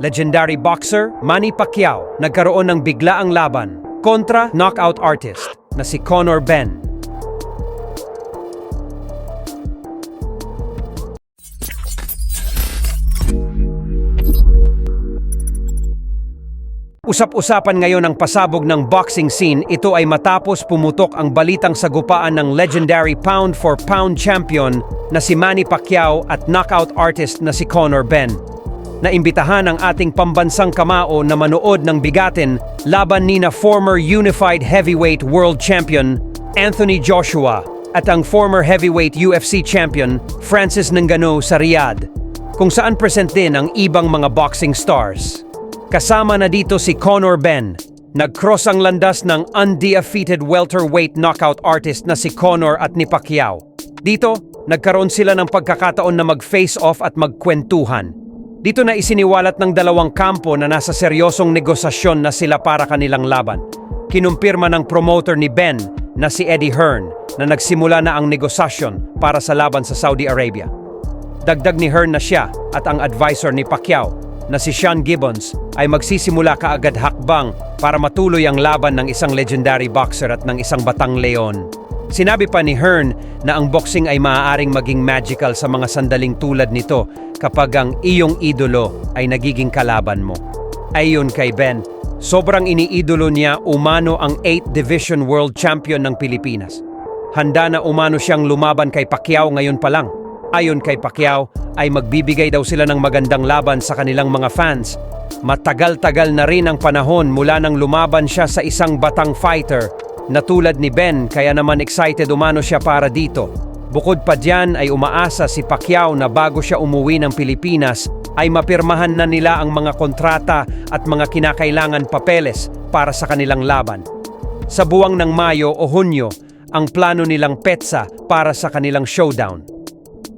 legendary boxer Manny Pacquiao nagkaroon ng biglaang laban kontra knockout artist na si Conor Ben. Usap-usapan ngayon ang pasabog ng boxing scene. Ito ay matapos pumutok ang balitang sagupaan ng legendary pound for pound champion na si Manny Pacquiao at knockout artist na si Conor Ben. Naimbitahan ang ating pambansang kamao na manood ng bigatin laban ni na former unified heavyweight world champion Anthony Joshua at ang former heavyweight UFC champion Francis Ngannou sa Riyadh, kung saan present din ang ibang mga boxing stars. Kasama na dito si Conor Ben. Nag-cross ang landas ng undefeated welterweight knockout artist na si Conor at ni Pacquiao. Dito, nagkaroon sila ng pagkakataon na mag-face off at magkwentuhan. Dito na isiniwalat ng dalawang kampo na nasa seryosong negosasyon na sila para kanilang laban. Kinumpirma ng promoter ni Ben na si Eddie Hearn na nagsimula na ang negosasyon para sa laban sa Saudi Arabia. Dagdag ni Hearn na siya at ang advisor ni Pacquiao na si Sean Gibbons ay magsisimula kaagad hakbang para matuloy ang laban ng isang legendary boxer at ng isang batang leon. Sinabi pa ni Hearn na ang boxing ay maaaring maging magical sa mga sandaling tulad nito kapag ang iyong idolo ay nagiging kalaban mo. Ayon kay Ben, sobrang iniidolo niya umano ang 8th Division World Champion ng Pilipinas. Handa na umano siyang lumaban kay Pacquiao ngayon pa lang. Ayon kay Pacquiao, ay magbibigay daw sila ng magandang laban sa kanilang mga fans. Matagal-tagal na rin ang panahon mula nang lumaban siya sa isang batang fighter na tulad ni Ben kaya naman excited umano siya para dito. Bukod pa diyan ay umaasa si Pacquiao na bago siya umuwi ng Pilipinas ay mapirmahan na nila ang mga kontrata at mga kinakailangan papeles para sa kanilang laban. Sa buwang ng Mayo o Hunyo, ang plano nilang petsa para sa kanilang showdown.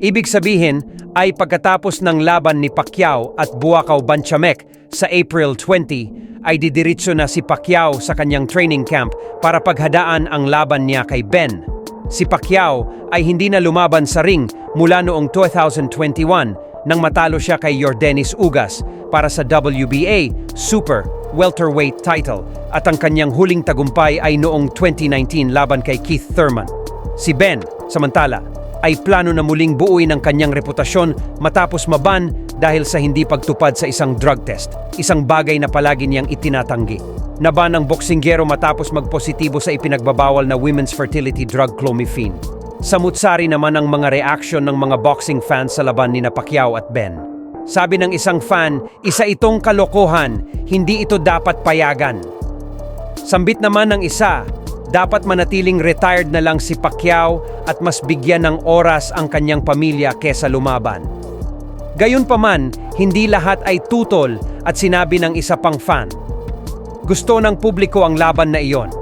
Ibig sabihin ay pagkatapos ng laban ni Pacquiao at Buakaw Banchamek sa April 20 ay didiritso na si Pacquiao sa kanyang training camp para paghadaan ang laban niya kay Ben. Si Pacquiao ay hindi na lumaban sa ring mula noong 2021 nang matalo siya kay Yordenis Ugas para sa WBA Super Welterweight title at ang kanyang huling tagumpay ay noong 2019 laban kay Keith Thurman. Si Ben, samantala, ay plano na muling buuin ang kanyang reputasyon matapos maban dahil sa hindi pagtupad sa isang drug test, isang bagay na palagi niyang itinatanggi. Naban ang boksinggero matapos magpositibo sa ipinagbabawal na women's fertility drug clomiphene. Samutsari naman ang mga reaksyon ng mga boxing fans sa laban ni Pacquiao at Ben. Sabi ng isang fan, isa itong kalokohan, hindi ito dapat payagan. Sambit naman ng isa, dapat manatiling retired na lang si Pacquiao at mas bigyan ng oras ang kanyang pamilya kesa lumaban. Gayunpaman, hindi lahat ay tutol at sinabi ng isa pang fan. Gusto ng publiko ang laban na iyon.